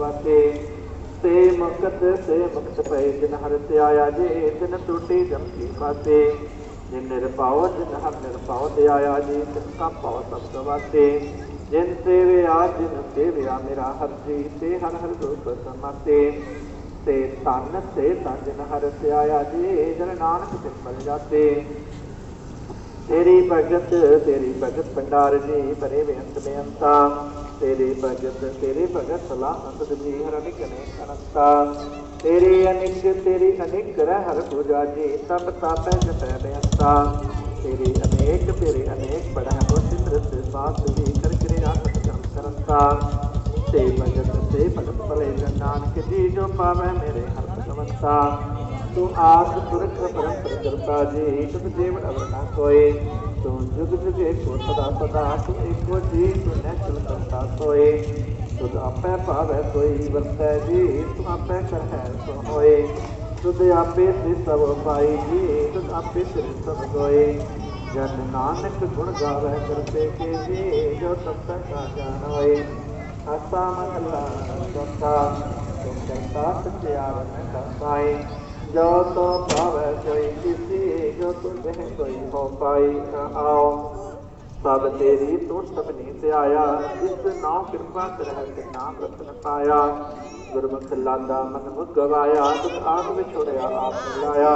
ہر میرا ہر جی ہر ہر دماتے تانس سے تان جن ہر سیا آیا جے جن نانک پل جاتے تیری بھگت بنڈار جی بڑے ویئنت ما تری بگت کرنتاری انک گرہ ہر گجا گی تپ تا پہ جتنے ہنتا تری انیک تیری انےک بڑا خوشانے ہن کرگت پلے گن نانک جی جو پا میرے ہر کرتا تس پورکھ پورک کرتا جیگ دیو رونا سوئے تگ جا تک سوئے تاو سوئی برت جی تہ سوئے تب سی سب پائی جی تری سب گوئے جن نانک گن گا کرتے ہوئے پاوے کوئی کوئی کسی ہو پائی نہ آؤ سب تیری تو سبنی سے آیا جس تب نی سیا اس ناؤ کرنا گرمکھ لاندہ منم گوایا دکھ آگ بچیا آیا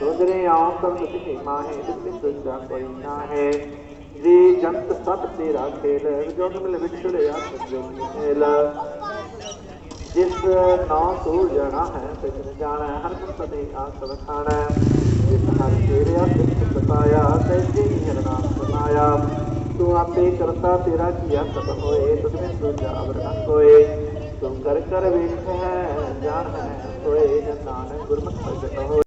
گزرے آؤ کن ماہے تجا کونت سب تیرا جگمل بچڑیا ਜਿਸ ਨਾਂ ਤੋਂ ਜਾਣਾ ਹੈ ਤਿਸ ਜਾਣਾ ਹਰ ਤੇ ਆਸਵ ਖਾਣਾ ਜਿਸ ਹਰ ਤੇਰਿਆ ਤਿਸ ਬਤਾਇਆ ਤੈਸੇ ਹੀ ਹਰਨਾਮ ਸੁਨਾਇਆ ਤੂੰ ਆਪੇ ਕਰਤਾ ਤੇਰਾ ਕੀਆ ਸਭ ਹੋਏ ਤੁਧ ਵਿੱਚ ਦੂਜਾ ਅਵਰ ਨ ਕੋਏ ਤੂੰ ਕਰ ਕਰ ਵੇਖ ਹੈ ਜਾਣ ਹੈ ਹੋਏ ਜਨ ਨਾਨਕ ਗੁਰਮਤਿ ਪ੍ਰਗਟ ਹੋਏ